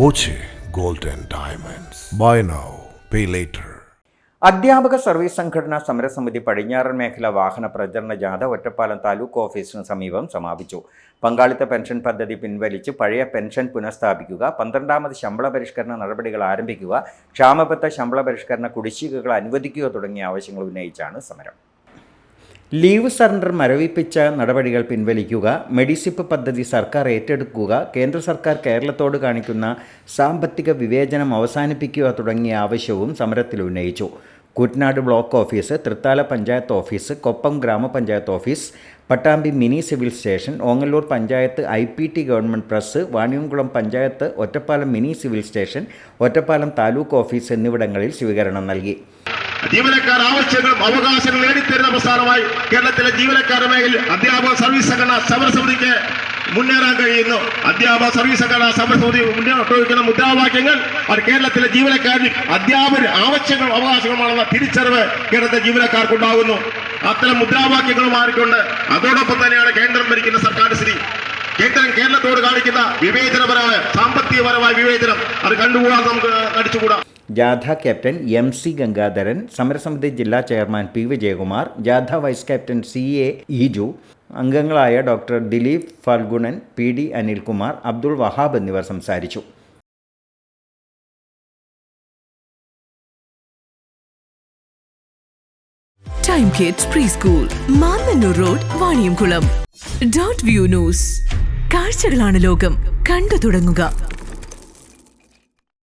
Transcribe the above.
Boche golden diamonds. Buy now pay later അധ്യാപക service സംഘടനാ സമരസമിതി പടിഞ്ഞാറൻ മേഖല വാഹന പ്രചരണ ജാഥ ഒറ്റപ്പാലം താലൂക്ക് ഓഫീസിന് സമീപം സമാപിച്ചു. പങ്കാളിത്ത പെൻഷൻ പദ്ധതി പിൻവലിച്ച് പഴയ പെൻഷൻ പുനഃസ്ഥാപിക്കുക പന്ത്രണ്ടാമത് ശമ്പള പരിഷ്കരണ നടപടികൾ ആരംഭിക്കുക ക്ഷാമബത്ത ശമ്പള പരിഷ്കരണ കുടിശ്ശികകൾ അനുവദിക്കുക തുടങ്ങിയ ആവശ്യങ്ങൾ ഉന്നയിച്ചാണ് സമരം. ലീവ് സറണ്ടർ മരവിപ്പിച്ച നടപടികൾ പിൻവലിക്കുക മെഡിസിപ്പ് പദ്ധതി സർക്കാർ ഏറ്റെടുക്കുക കേന്ദ്ര സർക്കാർ കേരളത്തോട് കാണിക്കുന്ന സാമ്പത്തിക വിവേചനം അവസാനിപ്പിക്കുക തുടങ്ങിയ ആവശ്യവും സമരത്തിൽ ഉന്നയിച്ചു. Kuttanad block office Thrithala panchayat office Koppam ഗ്രാമപഞ്ചായത്ത് office Pattambi mini civil station Ongallur panchayat I P T government press Vaniyamkulam panchayat Ottapalam mini civil station Ottapalam taluk office എന്നിവിടങ്ങളിൽ സ്വീകരണം നൽകി. ജീവനക്കാർ ആവശ്യങ്ങളും അവകാശങ്ങളും നേടിത്തരുന്ന പ്രസ്ഥാനമായി കേരളത്തിലെ ജീവനക്കാരുടെ മേഖലയിൽ അധ്യാപക സർവീസ് സംഘടന സമരസമിതിക്ക് മുന്നേറാൻ കഴിയുന്നു. അധ്യാപക സർവീസ് സംഘടന സമരസമിതി മുന്നോട്ട് വയ്ക്കുന്ന മുദ്രാവാക്യങ്ങൾ അത് കേരളത്തിലെ ജീവനക്കാരിൽ അധ്യാപകർ ആവശ്യങ്ങളും അവകാശങ്ങളുമാണെന്ന തിരിച്ചറിവ് കേരളത്തിലെ ജീവനക്കാർക്കുണ്ടാകുന്നു. അത്തരം മുദ്രാവാക്യങ്ങൾ മാറിക്കൊണ്ട് അതോടൊപ്പം തന്നെയാണ് കേന്ദ്രം ഭരിക്കുന്ന സർക്കാർ സ്ഥിതി കേന്ദ്രം കേരളത്തോട് കാണിക്കുന്ന വിവേചനപരമായ സാമ്പത്തികപരമായ വിവേചനം അത് കണ്ടുകൂടാതെ നമുക്ക് നടിച്ചുകൂടാ. ജാഥ ക്യാപ്റ്റൻ എം സി ഗംഗാധരൻ സമരസമിതി ജില്ലാ ചെയർമാൻ പി വിജയകുമാർ ജാഥ vice captain C A Eeju അംഗങ്ങളായ doctor Dileep Phalgunan P D Anilkumar Abdul Wahab എന്നിവർ സംസാരിച്ചു. Time kids preschool Mannanur road Vaniyamkulam dot view news കാഴ്ചകളാണ് ലോകം. കണ്ടു തുടങ്ങുക.